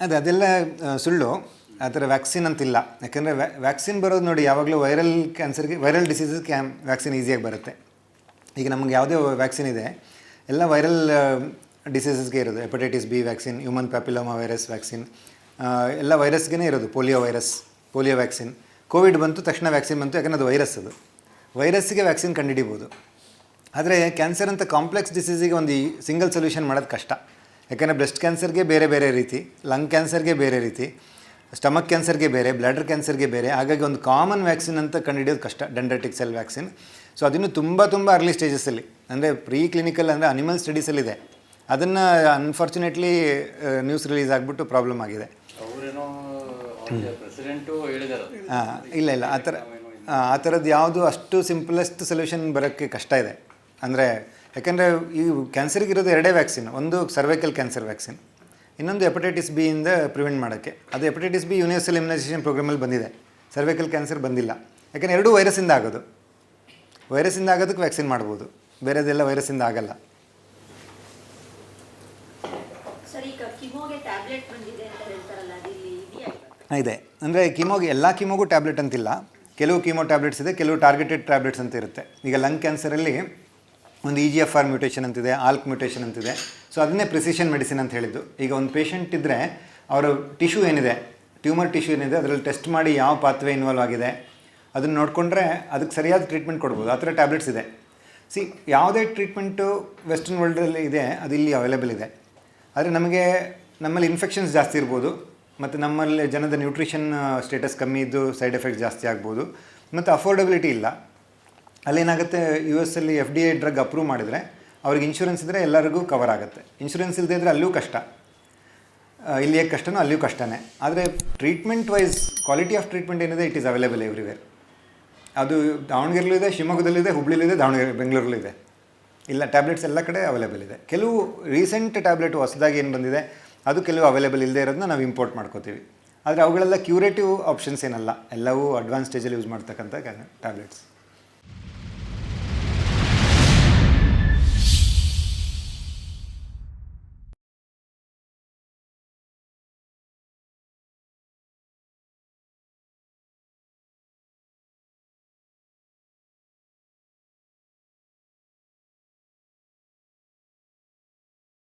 ಅದೇ, ಅದೆಲ್ಲ ಸುಳ್ಳು. ಆ ಥರ ವ್ಯಾಕ್ಸಿನ್ ಅಂತಿಲ್ಲ. ಯಾಕಂದರೆ ವ್ಯಾಕ್ಸಿನ್ ಬರೋದು ನೋಡಿ ಯಾವಾಗಲೂ ವೈರಲ್ ಕ್ಯಾನ್ಸರ್ಗೆ ವೈರಲ್ ಡಿಸೀಸಸ್ ಕ್ಯಾಮ್ ವ್ಯಾಕ್ಸಿನ್ ಈಸಿಯಾಗಿ ಬರುತ್ತೆ. ಈಗ ನಮ್ಗೆ ಯಾವುದೇ ವ್ಯಾಕ್ಸಿನ್ ಇದೆ, ಎಲ್ಲ ವೈರಲ್ ಡಿಸೀಸಸ್ಗೆ ಇರೋದು. Hepatitis B vaccine human papilloma virus vaccine ಎಲ್ಲ ವೈರಸ್ಗೇ ಇರೋದು. Polio virus polio vaccine Covid ಬಂತು, ತಕ್ಷಣ ವ್ಯಾಕ್ಸಿನ್ ಬಂತು, ಯಾಕಂದರೆ ಅದು ವೈರಸ್ ಅದು. ವೈರಸ್ಸಿಗೆ ವ್ಯಾಕ್ಸಿನ್ ಕಂಡುಹಿಡಿಬೋದು. ಆದರೆ ಕ್ಯಾನ್ಸರ್ ಅಂತ ಕಾಂಪ್ಲೆಕ್ಸ್ ಡಿಸೀಸಿಗೆ ಒಂದು ಸಿಂಗಲ್ ಸೊಲ್ಯೂಷನ್ ಮಾಡೋದು ಕಷ್ಟ. ಯಾಕಂದರೆ ಬ್ರೆಸ್ಟ್ ಕ್ಯಾನ್ಸರ್ಗೆ ಬೇರೆ ಬೇರೆ ರೀತಿ ಲಂಗ್ ಕ್ಯಾನ್ಸರ್ಗೆ ಬೇರೆ ರೀತಿ ಸ್ಟಮಕ್ ಕ್ಯಾನ್ಸರ್ಗೆ ಬೇರೆ ಬ್ಲಾಡರ್ ಕ್ಯಾನ್ಸರ್ಗೆ ಬೇರೆ ಹಾಗಾಗಿ ಒಂದು ಕಾಮನ್ ವ್ಯಾಕ್ಸಿನ್ ಅಂತ ಕಂಡುಹಿಡಿಯೋದು ಕಷ್ಟ ಡೆಂಡ್ರೆಟಿಕ್ ಸೆಲ್ ವ್ಯಾಕ್ಸಿನ್ ಸೊ ಅದನ್ನು ತುಂಬ ತುಂಬ ಅರ್ಲಿ ಸ್ಟೇಜಸ್ಸಲ್ಲಿ ಅಂದರೆ ಪ್ರೀ ಕ್ಲಿನಿಕಲ್ ಅಂದರೆ ಅನಿಮಲ್ ಸ್ಟಡೀಸಲ್ಲಿದೆ ಅದನ್ನು ಅನ್ಫಾರ್ಚುನೇಟ್ಲಿ ನ್ಯೂಸ್ ರಿಲೀಸ್ ಆಗಿಬಿಟ್ಟು ಪ್ರಾಬ್ಲಮ್ ಆಗಿದೆ. ಹಾಂ ಇಲ್ಲ ಇಲ್ಲ ಆ ಥರ ಆ ಥರದ್ದು ಯಾವುದು ಅಷ್ಟು ಸಿಂಪಲೆಸ್ಟ್ ಸೊಲ್ಯೂಷನ್ ಬರೋಕ್ಕೆ ಕಷ್ಟ ಇದೆ. ಅಂದರೆ ಯಾಕೆಂದರೆ ಈ ಕ್ಯಾನ್ಸರ್ಗೆ ಇರೋದು ಎರಡೇ ವ್ಯಾಕ್ಸಿನ್ ಒಂದು ಸರ್ವೈಕಲ್ ಕ್ಯಾನ್ಸರ್ ವ್ಯಾಕ್ಸಿನ್ ಇನ್ನೊಂದು ಹೆಪಟೈಟಿಸ್ ಬಿ ಇಂದ ಪ್ರಿವೆಂಟ್ ಮಾಡೋಕ್ಕೆ. ಅದು ಹೆಪಟೈಟಿಸ್ ಬಿ ಯೂನಿವರ್ಸಲ್ ಇಮ್ಯುನೈಸೇಷನ್ ಪ್ರೋಗ್ರಾಮಲ್ಲಿ ಬಂದಿದೆ. ಸರ್ವೈಕಲ್ ಕ್ಯಾನ್ಸರ್ ಬಂದಿಲ್ಲ. ಯಾಕೆಂದರೆ ಎರಡೂ ವೈರಸ್ಸಿಂದ ಆಗೋದು. ವೈರಸ್ಸಿಂದ ಆಗೋದಕ್ಕೆ ವ್ಯಾಕ್ಸಿನ್ ಮಾಡ್ಬೋದು. ಬೇರೆದೆಲ್ಲ ವೈರಸ್ಸಿಂದ ಆಗಲ್ಲ? ಇದೆ. ಅಂದರೆ ಕಿಮೋಗೆ ಎಲ್ಲ ಕಿಮೋಗೂ ಟ್ಯಾಬ್ಲೆಟ್ ಅಂತಿಲ್ಲ. ಕೆಲವು ಕೀಮೋ ಟ್ಯಾಬ್ಲೆಟ್ಸ್ ಇದೆ ಕೆಲವು ಟಾರ್ಗೆಟೆಡ್ ಟ್ಯಾಬ್ಲೆಟ್ಸ್ ಅಂತ ಇರುತ್ತೆ. ಈಗ ಲಂಗ್ ಕ್ಯಾನ್ಸರಲ್ಲಿ ಒಂದು E G F R mutation ಅಂತಿದೆ ಆಲ್ಕ್ ಮ್ಯೂಟೇಷನ್ ಅಂತಿದೆ. ಸೊ ಅದನ್ನೇ ಪ್ರಿಸಿಷನ್ ಮೆಡಿಸಿನ್ ಅಂತ ಹೇಳಿದ್ದು. ಈಗ ಒಂದು ಪೇಷಂಟ್ ಇದ್ದರೆ ಅವರ ಟಿಶ್ಯೂ ಏನಿದೆ ಟ್ಯೂಮರ್ ಟಿಶ್ಯೂ ಏನಿದೆ, ಅದರಲ್ಲಿ ಟೆಸ್ಟ್ ಮಾಡಿ ಯಾವ ಪಾತ್ವೆ ಇನ್ವಾಲ್ವ್ ಆಗಿದೆ, ಅದನ್ನು ನೋಡಿಕೊಂಡ್ರೆ ಅದಕ್ಕೆ ಸರಿಯಾದ ಟ್ರೀಟ್ಮೆಂಟ್ ಕೊಡ್ಬೋದು. ಆ ಥರ ಟ್ಯಾಬ್ಲೆಟ್ಸ್ ಇದೆ. ಸಿ ಯಾವುದೇ ಟ್ರೀಟ್ಮೆಂಟು ವೆಸ್ಟರ್ನ್ ವರ್ಲ್ಡಲ್ಲಿ ಇದೆ, ಅದು ಇಲ್ಲಿ ಅವೈಲೇಬಲ್ ಇದೆ. ಆದರೆ ನಮಗೆ, ನಮ್ಮಲ್ಲಿ ಇನ್ಫೆಕ್ಷನ್ಸ್ ಜಾಸ್ತಿ ಇರ್ಬೋದು, ಮತ್ತು ನಮ್ಮಲ್ಲಿ ಜನದ ನ್ಯೂಟ್ರಿಷನ್ ಸ್ಟೇಟಸ್ ಕಮ್ಮಿ ಇದ್ದು ಸೈಡ್ ಎಫೆಕ್ಟ್ ಜಾಸ್ತಿ ಆಗ್ಬೋದು, ಮತ್ತು ಅಫೋರ್ಡಬಿಲಿಟಿ ಇಲ್ಲ. ಅಲ್ಲೇನಾಗುತ್ತೆ ಯು ಎಸ್ ಅಲ್ಲಿ F D I drug approve ಮಾಡಿದರೆ, ಅವ್ರಿಗೆ ಇನ್ಶೂರೆನ್ಸ್ ಇದ್ದರೆ ಎಲ್ಲರಿಗೂ ಕವರ್ ಆಗುತ್ತೆ. ಇನ್ಶೂರೆನ್ಸ್ ಇಲ್ಲದೆ ಇದ್ದರೆ ಅಲ್ಲೂ ಕಷ್ಟ. ಇಲ್ಲಿ ಹೇಗೆ ಕಷ್ಟನೋ ಅಲ್ಲಿಯೂ ಕಷ್ಟನೇ. ಆದರೆ treatment wise quality of treatment ಏನಿದೆ ಇಟ್ ಈಸ್ ಅವೈಲೇಬಲ್ ಎವ್ರಿವೇರ್ ಅದು ದಾವಣಗೆರೆಲೂ ಇದೆ ಶಿವಮೊಗ್ಗದಲ್ಲಿದೆ ಹುಬ್ಳಿಲಿದೆ ದಾವಣಗೆರೆ, ಬೆಂಗಳೂರಲ್ಲೂ ಇದೆ. ಇಲ್ಲ ಟ್ಯಾಬ್ಲೆಟ್ಸ್ ಎಲ್ಲ ಕಡೆ ಅವೈಲೇಬಲ್ ಇದೆ. ಕೆಲವು ರೀಸೆಂಟ್ ಟ್ಯಾಬ್ಲೆಟ್ ಹೊಸದಾಗಿ ಏನು ಬಂದಿದೆ, ಅದು ಕೆಲವು ಅವೈಲೇಬಲ್ ಇಲ್ಲದೆ ಇರೋದನ್ನ ನಾವು ಇಂಪೋರ್ಟ್ ಮಾಡ್ಕೋತೀವಿ. ಆದರೆ ಅವುಗಳೆಲ್ಲ ಕ್ಯೂರೇಟಿವ್ ಆಪ್ಷನ್ಸ್ ಏನಲ್ಲ. ಎಲ್ಲವೂ ಅಡ್ವಾನ್ಸ್ ಸ್ಟೇಜಲ್ಲಿ ಯೂಸ್ ಮಾಡ್ತಕ್ಕಂಥ ಟ್ಯಾಬ್ಲೆಟ್ಸ್